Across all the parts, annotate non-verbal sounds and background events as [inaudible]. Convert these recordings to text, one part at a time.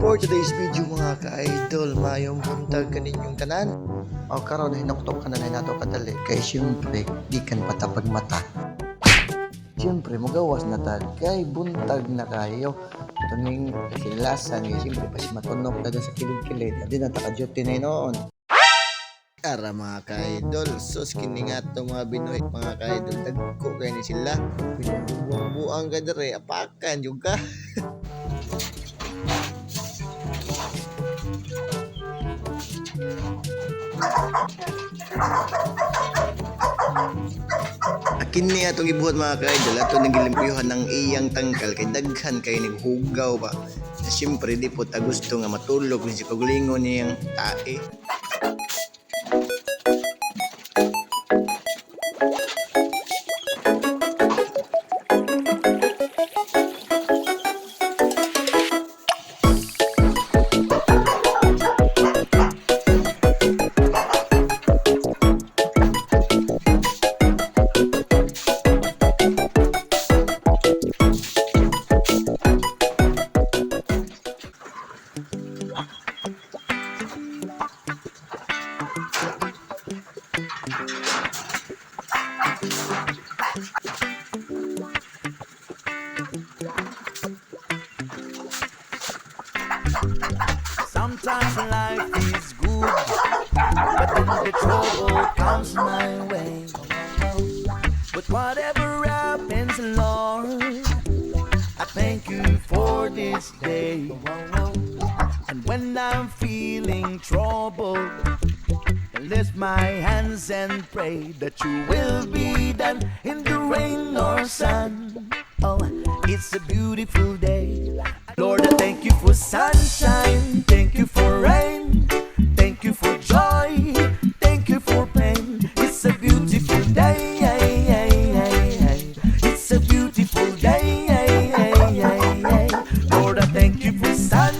For today's video mga ka-idol, mayong buntag kaninyong tanan. O karon hinuktok ka na na nato kadali kay syempre di kan patapag mata. Syempre magawas na tad kay buntag na kayo. Tuning kasilasan ni syempre pas matunok na sa kilid-kilid. Adi na taka-duty na noon. Ara mga ka-idol, sus kini nga to mga Binoy, mga ka-idol, dagko kayo ni sila. Buang-buang ka dere, apakan juga. [laughs] Akin niya atong ibuhat mga ka-idol, ato nagilimpyuhan ng iyang tangkal kay daghan kay naghugaw ba. Na siyempre di po ta gusto nga matulog kung si kagulingon niyang tae. Sometimes life is good, but then the trouble comes my way. But whatever happens, Lord, I thank you for this day. And when I'm feeling troubled, I lift my hands and pray that you will be done in the rain or sun. Oh, it's a beautiful day. Lord, I thank you for sunshine.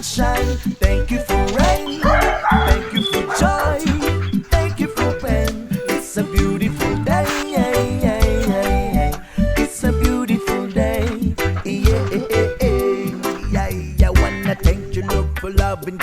sunshine. Thank you for rain. Thank you for joy. Thank you for pain. It's a beautiful day. It's a beautiful day. Yeah, yeah, yeah. yeah. Wanna thank you, Lord, for loving.